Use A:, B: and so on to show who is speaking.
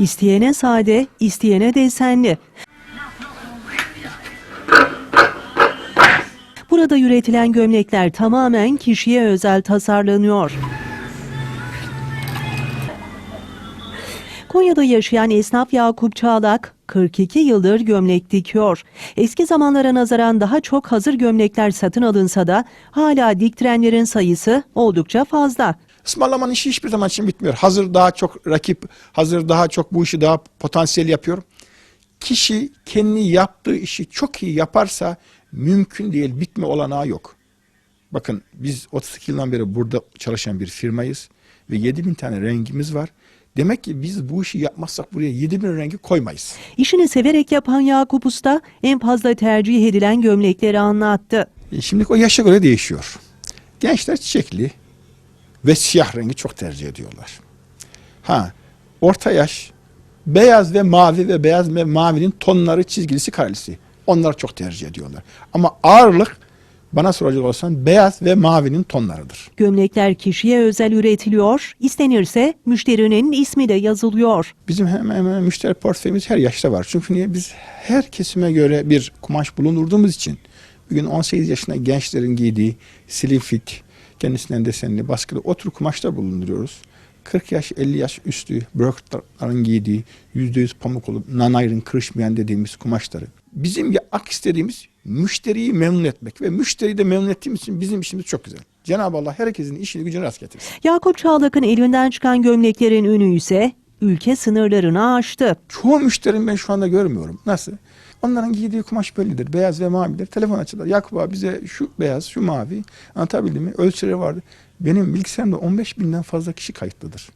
A: İsteyene sade, isteyene desenli. Burada üretilen gömlekler tamamen kişiye özel tasarlanıyor. Konya'da yaşayan esnaf Yakup Çağlak 42 yıldır gömlek dikiyor. Eski zamanlara nazaran daha çok hazır gömlekler satın alınsa da hala diktirenlerin sayısı oldukça fazla.
B: Ismarlamanın işi hiçbir zaman için bitmiyor. Hazır daha çok rakip, hazır daha çok bu işi daha potansiyel yapıyor. Kişi kendi yaptığı işi çok iyi yaparsa mümkün değil, bitme olanağı yok. Bakın biz 32 yıldan beri burada çalışan bir firmayız ve 7000 tane rengimiz var. Demek ki biz bu işi yapmazsak buraya 7000 rengi koymayız.
A: İşini severek yapan Yakup Usta en fazla tercih edilen gömlekleri anlattı.
B: E, Şimdi o yaşa göre değişiyor. Gençler çiçekli ve siyah rengi çok tercih ediyorlar. Ha, orta yaş beyaz ve mavi ve beyaz ve mavinin tonları, çizgilisi, karelisi. Onlar çok tercih ediyorlar. Ama ağırlık bana soracak olsan beyaz ve mavinin tonlarıdır.
A: Gömlekler kişiye özel üretiliyor, istenirse müşterinin ismi de yazılıyor.
B: Bizim hemen hemen müşteri portföyümüz her yaşta var. Çünkü niye? Biz her kesime göre bir kumaş bulundurduğumuz için bugün 18 yaşında gençlerin giydiği slim fit, kendisinden desenli, baskılı o tür kumaşlar bulunduruyoruz. 40 yaş, 50 yaş üstü bürokratların giydiği %100 pamuk olup nanayrın kırışmayan dediğimiz kumaşları. Bizim yapmak istediğimiz müşteriyi memnun etmek ve müşteriyi de memnun ettiğimiz için bizim işimiz çok güzel. Cenab-ı Allah herkesin işini gücünü rast getirsin.
A: Yakup Çağlak'ın elinden çıkan gömleklerin ünü ise ülke sınırlarını aştı.
B: Çoğu müşterim ben şu anda görmüyorum. Nasıl? Onların giydiği kumaş bellidir. Beyaz ve mavidir. Telefon açarlar. Yakup abi bize şu beyaz, şu mavi. Anlatabildim mi? Ölçüleri vardı. Benim bilgisayarımda 15 binden fazla kişi kayıtlıdır.